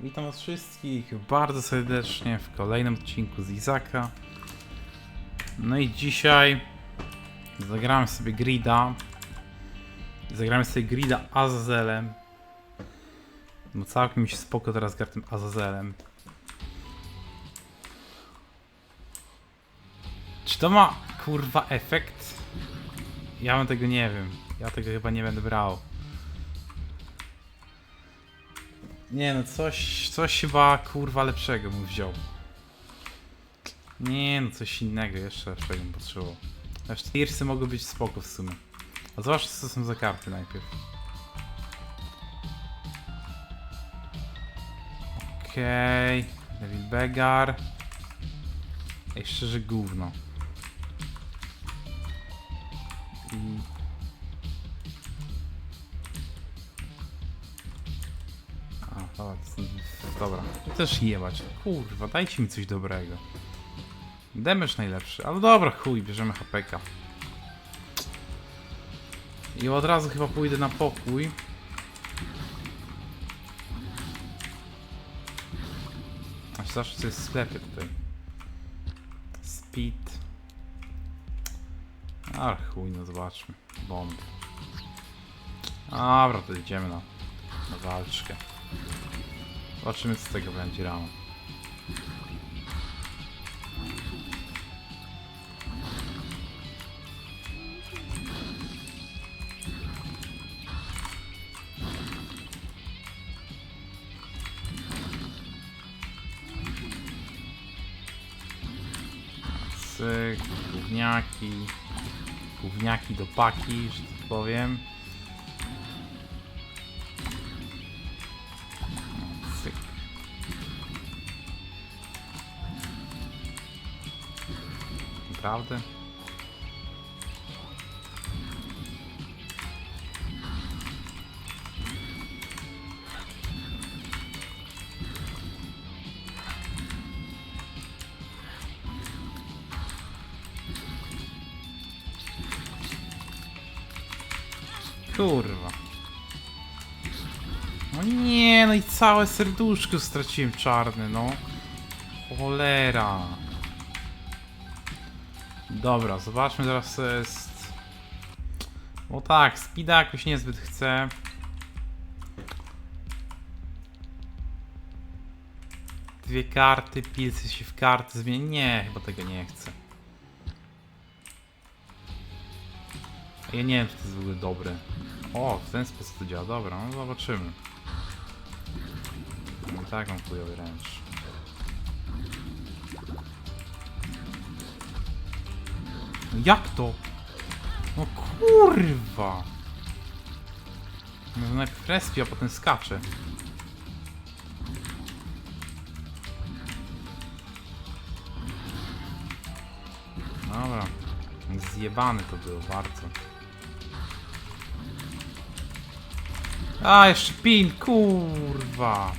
Witam was wszystkich bardzo serdecznie w kolejnym odcinku z Izaka. No i dzisiaj zagramy sobie grida. Zagramy sobie grida Azazelem. No całkiem mi się spoko teraz gra tym Azazelem. Czy to ma kurwa efekt? Ja bym tego nie wiem. Ja tego chyba nie będę brał. Nie no, coś, coś chyba kurwa lepszego bym wziął. Nie no, coś innego, jeszcze lepszego bym potrzebował. Aż tirsy mogą być spoko w sumie. A zwłaszcza co są za karty najpierw. Okej, okay. Devil Begar. Ej, szczerze gówno. I A, dobra, jest-. Też jebać. Kurwa, dajcie mi coś dobrego. Damage najlepszy, ale dobra, chuj, bierzemy HPK. I od razu chyba pójdę na pokój. Aż zawsze coś w sklepie tutaj. Speed. A chuj, no zobaczmy. Bomb. Dobra, to idziemy na, na walczkę. Zobaczymy co z tego będzie rano. Cyk, gówniaki, gówniaki do paki, że tak powiem. Naprawdę? Kurwa. No nie, no i całe serduszko straciłem czarne, no. Cholera. Dobra, zobaczmy teraz co jest. No tak, speeda jakoś niezbyt chcę. Dwie karty, pilcy się w karty zmieni. Nie, chyba tego nie chcę. Ja nie wiem, czy to jest w ogóle dobre. O, w ten sposób to działa. Dobra, no zobaczymy. I tak mam chujowy ręcz. Jak to? No kurwa! No najpierw respi, a potem skacze. Dobra. Zjebany to było bardzo. A, jeszcze pin, kurwa.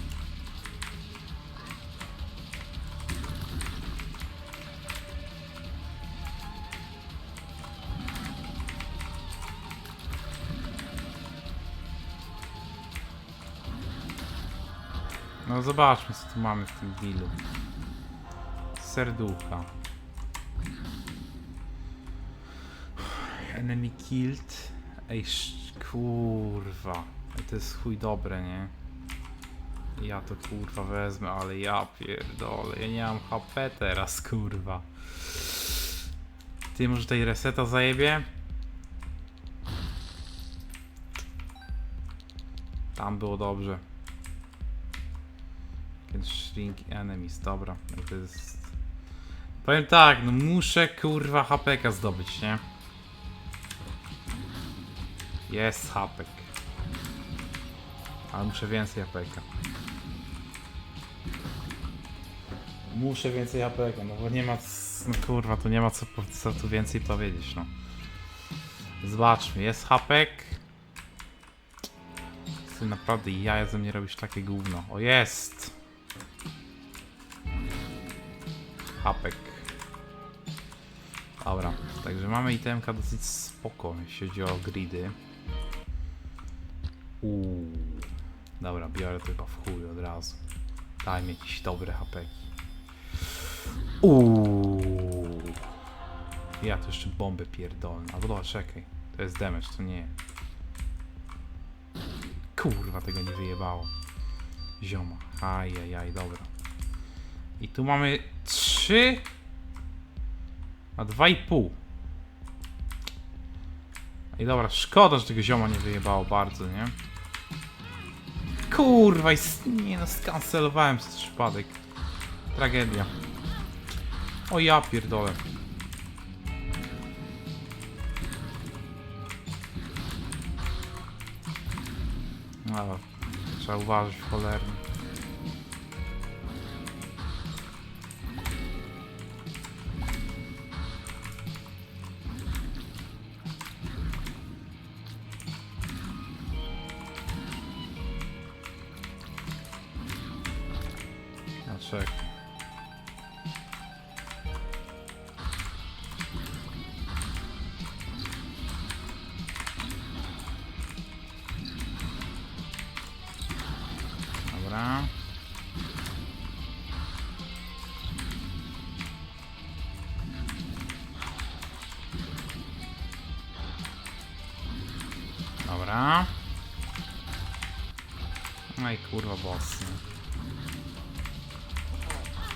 No zobaczmy co tu mamy w tym dealu. Serducha. Enemy killed. Ej, kurwa. Ej, to jest chuj dobre, nie? Ja to kurwa wezmę, ale ja pierdolę. Ja nie mam HP teraz, kurwa. Ty może tej reseta zajebie? Tam było dobrze. Can shrink enemies, dobra. No To jest... Powiem tak, no muszę kurwa HPK zdobyć, nie? Jest hapek. Ale muszę więcej apeka. Muszę więcej apeka, no bo nie ma. No kurwa, tu nie ma co, co tu więcej powiedzieć, no. Zobaczmy, jest hapek. Ty naprawdę jaja ze mnie robisz takie gówno. O jest! Hapek. Dobra, także mamy itemka dosyć spoko, jeśli chodzi o gridy. Uuu. Dobra, biorę chyba w chuj od razu. Daj mi jakieś dobre hapeki. Uuu. Ja to jeszcze bombę pierdolę. Albo dobra, czekaj. To jest damage, to nie. Kurwa, tego nie wyjebało. Zioma. Ajajaj, dobra. I tu mamy 3 a 2,5. I dobra, szkoda, że tego zioma nie wyjebało bardzo, nie? Kurwa, nie no, skancelowałem przez przypadek. Tragedia. O ja pierdolę. No, trzeba uważać cholernie.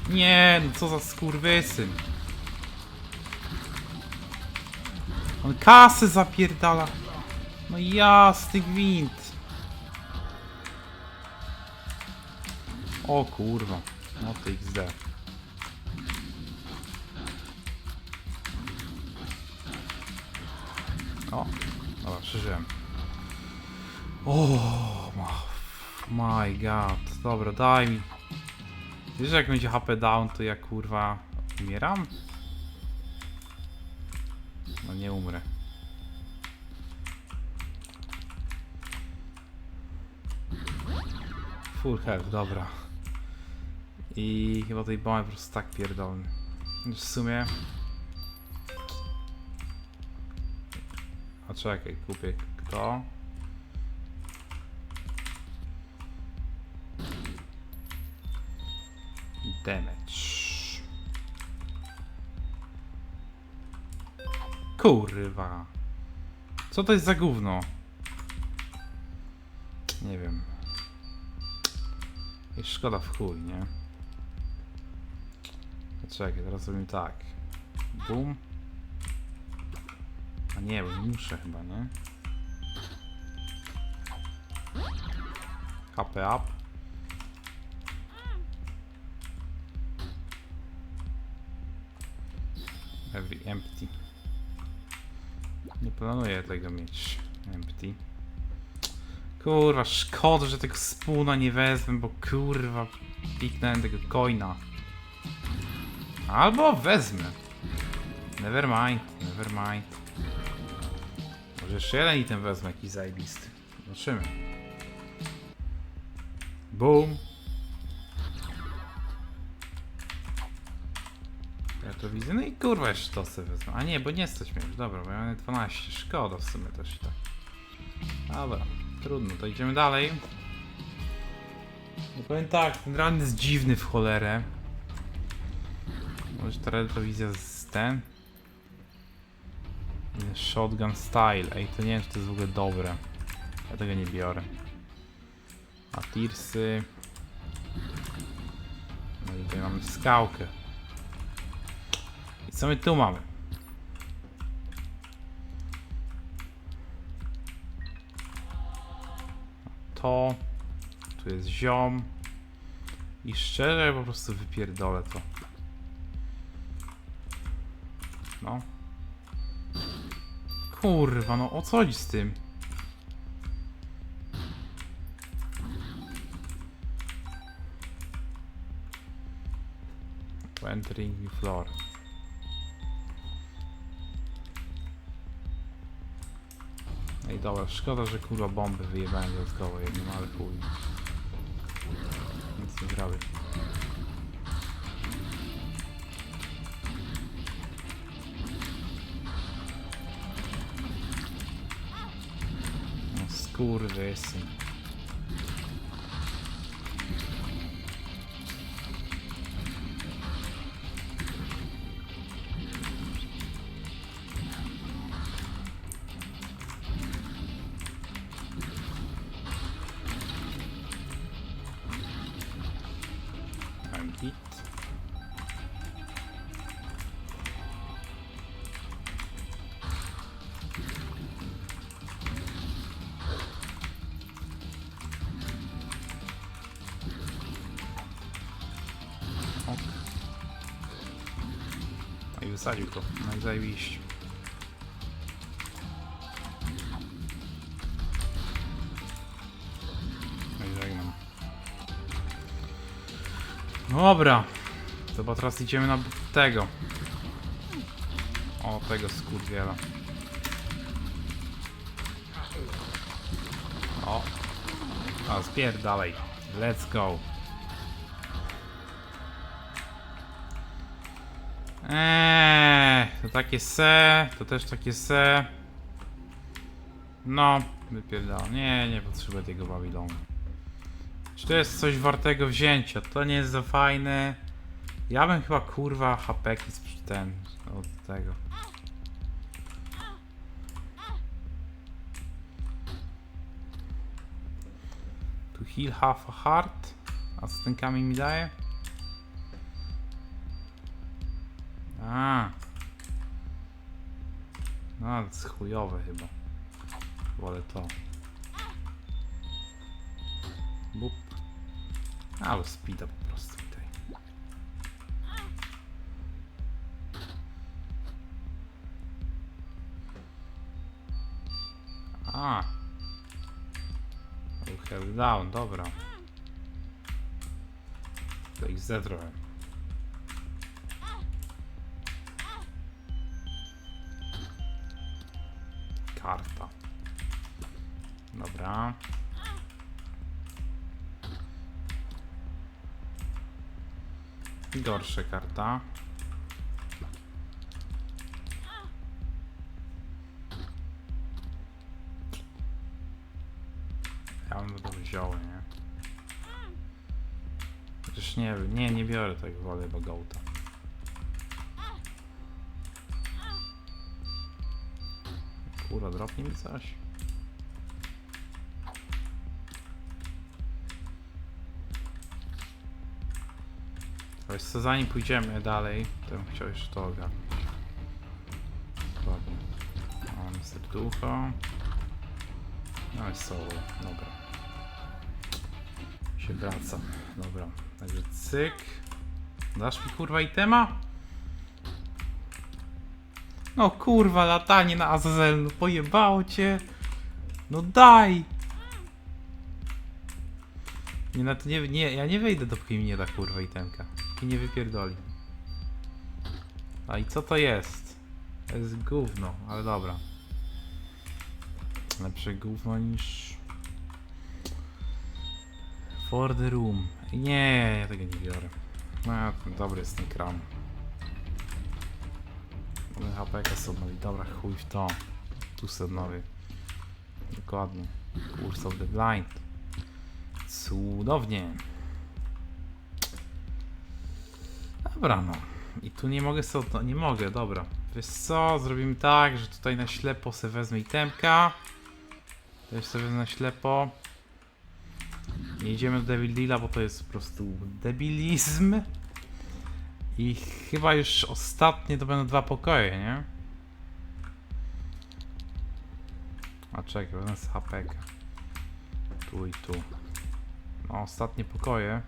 Nie, no co za skurwysyn. On kasy zapierdala. No jasny gwint. O kurwa. No to XD. O, dobra, przeżyłem. O, ma- my god. Dobra, daj mi. Wiesz, jak będzie HP down, to ja kurwa umieram? No nie umrę. Full health, dobra. I chyba tej bomby po prostu tak pierdolny. W sumie... A czekaj, kupię kto? Damage. Kurwa. Co to jest za gówno? Nie wiem. Jest szkoda w chuj, nie? Czekaj, teraz zrobimy tak. Boom. A nie, bo muszę chyba, nie? HP up. Heavy empty. Nie planuję tego mieć. Empty. Kurwa, szkoda, że tego spuna nie wezmę, bo kurwa piknąłem tego coina. Albo wezmę. Never mind, never mind. Może jeszcze jeden item wezmę, jakiś zajebisty. Zobaczymy. Boom. To widzę. No i kurwa jeszcze to sobie wezmę. A nie, bo nie mnie już. Dobra, bo ja mam 12. Szkoda w sumie też i tak. Dobra, trudno, to idziemy dalej. No powiem tak, ten run jest dziwny w cholerę. Może ta retrowizja z ten? Shotgun style. Ej, to nie wiem, czy to jest w ogóle dobre. Ja tego nie biorę. A tirsy. No i tutaj mamy skałkę. Co my tu mamy? To. Tu jest ziom. I szczerze po prostu wypierdolę to. No. Kurwa, no o co chodzi z tym? Entering new floor. Ej, dobra, szkoda, że kurwa bomby wyjebałem dodatkowo jednym, ale chuj. Nic nie zrobię. No skurwysyn. Wysadził to. No i. No i żegnam. Dobra. To chyba teraz idziemy na tego. O, tego skurwiela. O. A, spierdalej. Let's go. Takie se, to też takie se. No, wypierdala. Nie, nie potrzebuję tego Babilonu. Czy to jest coś wartego wzięcia? To nie jest za fajne. Ja bym chyba kurwa hapeki ten od tego. To heal half a heart. A co ten kamień mi daje? A. No, ale jest chujowe chyba. Wolę to. Bup. Ale speeda po prostu tutaj. A. Held down, dobra. To ich trochę. Dobra. Gorsza karta. Ja bym to wziął, nie? Przecież nie nie, nie biorę tego wolę chyba gołta. Kurwa, dropnie mi coś. Wiesz co, zanim pójdziemy dalej, to bym chciał jeszcze to ogarnąć. Dokładnie. Mam serducho. No i solo, dobra. Się wraca, dobra. Także cyk. Dasz mi kurwa itema? No kurwa, latanie na Azazel, no pojebało cię. No daj! Nie, na to nie, nie, ja nie wejdę dopóki mi nie da kurwa itemka. I nie wypierdoli. A i co to jest? To jest gówno, ale dobra. Lepsze gówno niż... For the room. Nie, ja tego nie biorę. No, dobry jest ten kram. HPK sobie, dobra, chuj w to. Tu sednowy. Dokładnie. Curse of the Blind. Cudownie. Dobra, no. I tu nie mogę sobie, no, nie mogę, dobra. Wiesz co, zrobimy tak, że tutaj na ślepo sobie wezmę itemka. To jeszcze sobie na ślepo. Nie idziemy do Devil Deala, bo to jest po prostu debilizm. I chyba już ostatnie to będą dwa pokoje, nie? A czekaj, będę z HPK. Tu i tu. No, ostatnie pokoje.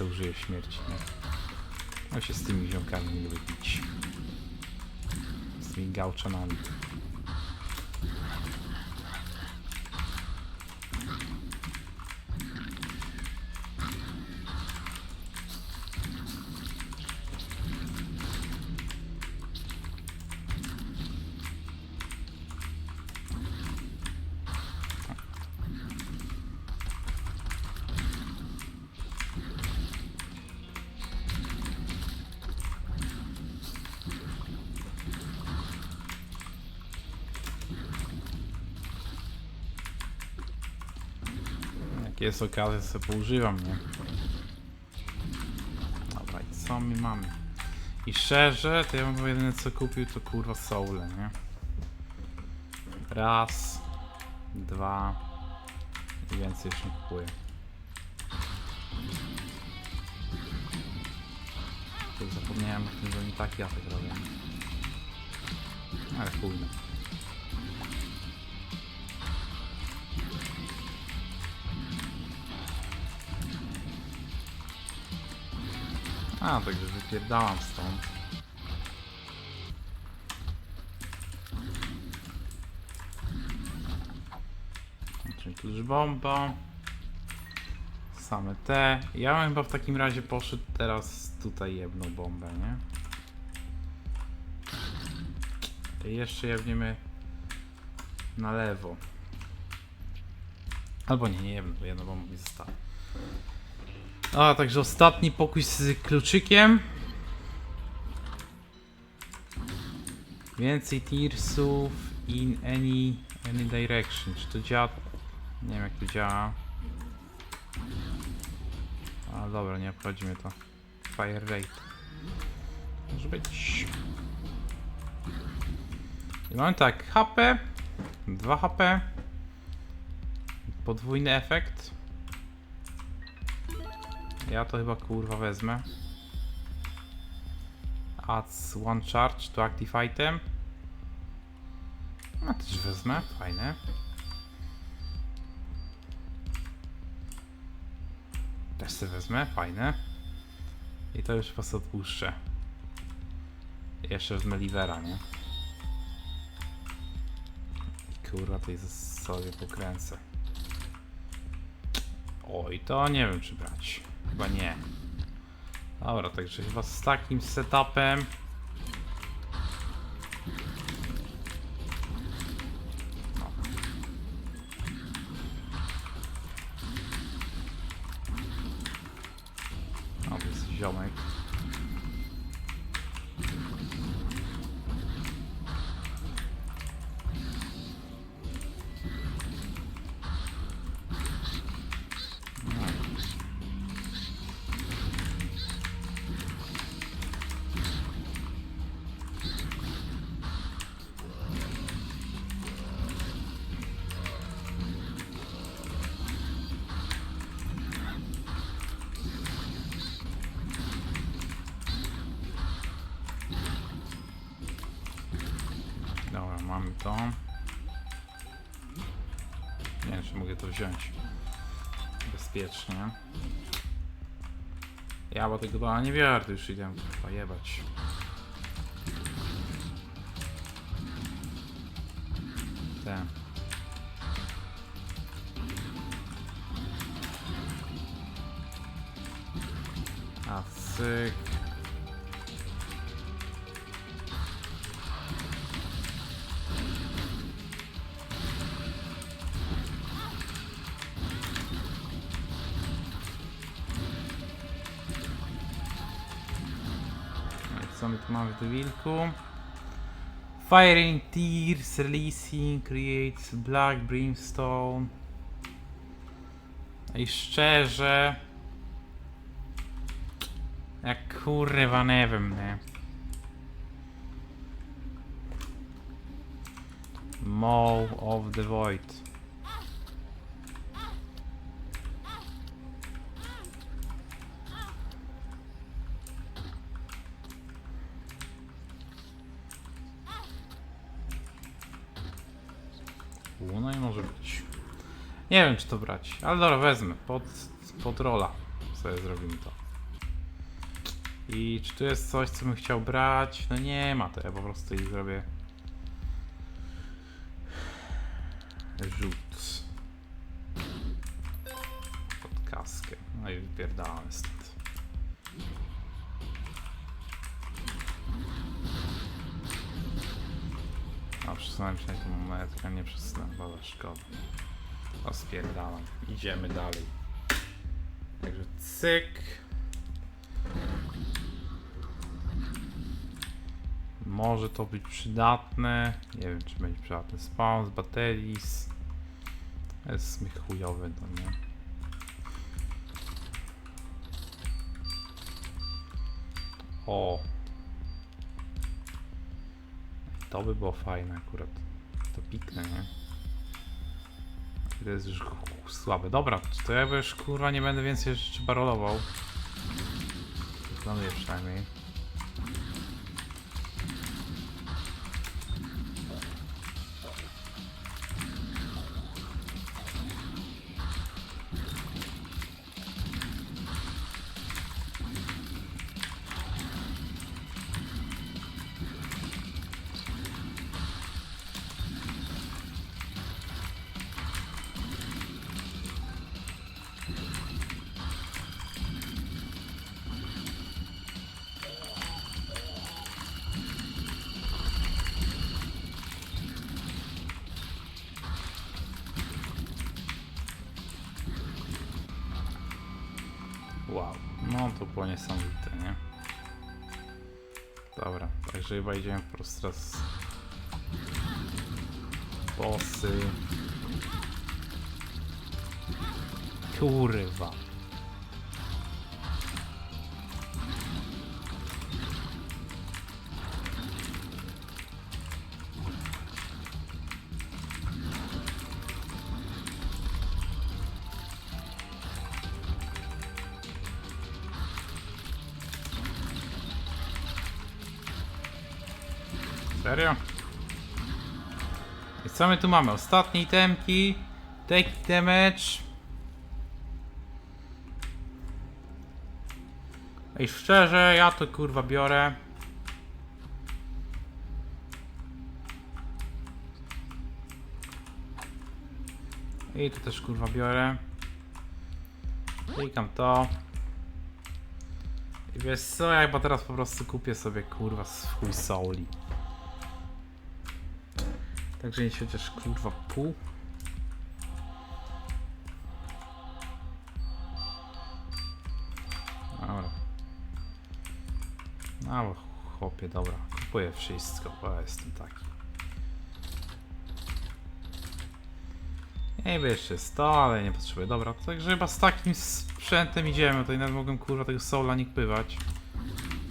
A se użyję śmierci, nie? No się z tymi ziomkami nie lubię bić. Z tymi gałczanami. Jest okazja, sobie poużywam, nie? Dobra, co my mamy? I szczerze, to ja bym jedyne co kupił to kurwa soule, nie? Raz, dwa i więcej już nie kupuję. Zapomniałem o tym, że oni taki atak robią. Ale chuj. A, także wypierdalam stąd. Czyli tu już bomba. Same te. Ja bym chyba w takim razie poszedł teraz tutaj jedną bombę, nie? I jeszcze jebniemy na lewo. Albo nie, nie jedną, bo jedna bomba mi została. A, także ostatni pokój z kluczykiem. Więcej tearsów in any, any direction. Czy to działa? Nie wiem jak to działa. A dobra, nie obchodzi mnie to. Fire rate. Może być. I mamy tak, HP, 2 HP, podwójny efekt. Ja to chyba kurwa wezmę. Adds one charge to active item. No też wezmę, fajne. Też sobie wezmę, fajne. I to już was odpuszczę. Jeszcze wezmę livera, nie? Kurwa, tej sobie pokręcę. Oj, to nie wiem czy brać. Chyba nie. Dobra, także chyba z takim setupem. Mamy to. Nie wiem, czy mogę to wziąć. Bezpiecznie. Ja bo tego chyba nie biorę, to już idę chyba jebać. Te. A cyk. Co my tu mamy w wilku? Tears, releasing, creates black brimstone. I szczerze... Jak kurwa nie wiem, nie? Maw of the Void. Nie wiem czy to brać, ale dobra, wezmę. Pod, pod rola sobie zrobimy to. I czy tu jest coś, co bym chciał brać? No nie ma, to ja po prostu ich zrobię rzut pod kaskę. No i wypierdalamy stąd. A przesunąłem się na tą monetkę, nie przesunąłem, szkoda. O, spierdalam. Idziemy dalej. Także cyk. Może to być przydatne. Nie wiem, czy będzie przydatne. Spawn z baterii. Jest mi chujowy, to nie. O. To by było fajne akurat. to piknę, nie? To jest już słabe. Dobra, to ja już kurwa nie będę więcej jeszcze barolował. Planuję przynajmniej. Wow, no to było niesamowite, nie? Dobra, także chyba idziemy po prostu teraz bossy. Kurwa. Serio? I co my tu mamy? Ostatnie itemki. Take damage. Ej, szczerze, ja to kurwa biorę. I tu też kurwa biorę. Klikam to. I wiesz co, ja chyba teraz po prostu kupię sobie kurwa swój souli. Także nie chociaż kurwa pół. Dobra. No chłopie, dobra. Kupuję wszystko, bo jestem taki. Nie jeszcze jest to, ale nie potrzebuję. Dobra, także chyba z takim sprzętem idziemy. Tutaj nawet mogłem kurwa tego soula nie kpywać.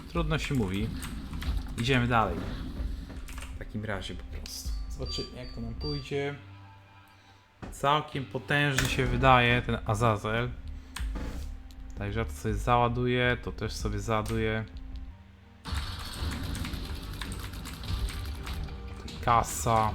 Trudno się mówi. Idziemy dalej. W takim razie po prostu. Zobaczymy jak to nam pójdzie. Całkiem potężny się wydaje ten Azazel. Także ja to sobie załaduję, to też sobie załaduję. Kasa.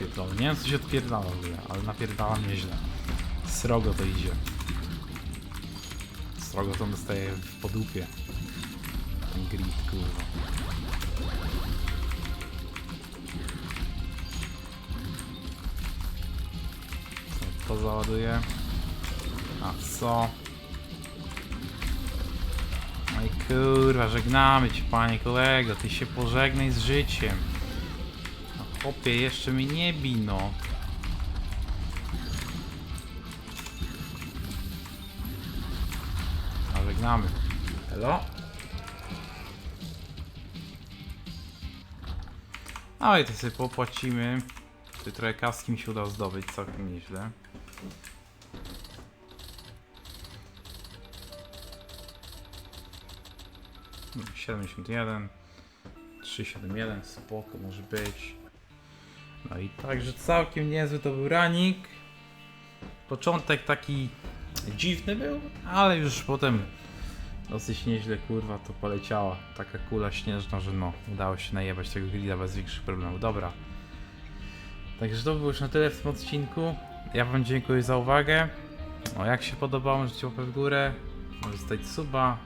Ja pierdolę. Nie wiem co się odpierdala w ogóle, ale napierdalam nieźle. Srogo to idzie. Srogo to dostaje w podupie. Ten grid, kurwa. Co, To załaduję. A co? No i kurwa, żegnamy cię panie kolego, ty się pożegnaj z życiem. Chłopie, jeszcze mi nie bino. A żegnamy. Hello? No i to sobie popłacimy. Tutaj trochę kaski mi się udało zdobyć, całkiem nieźle. Hmm, 71 371, spoko może być. No i także całkiem niezły to był ranik. Początek taki dziwny był, ale już potem dosyć nieźle kurwa to poleciała. Taka kula śnieżna, że no, udało się najebać tego grilla bez większych problemów. Dobra. Także to było już na tyle w tym odcinku. Ja wam dziękuję za uwagę. O, jak się podobało, możecie łapę w górę, możecie zostawić suba,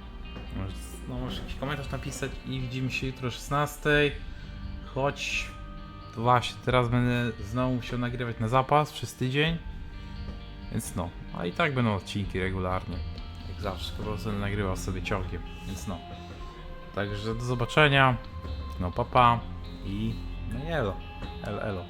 możecie, no, możecie jakiś komentarz napisać i widzimy się jutro o 16. Choć właśnie teraz będę znowu musiał nagrywać na zapas przez tydzień. Więc no, a i tak będą odcinki regularnie. Jak zawsze, po prostu będę nagrywał sobie ciągiem, więc no. Także do zobaczenia. No papa i no i. Elo, elo.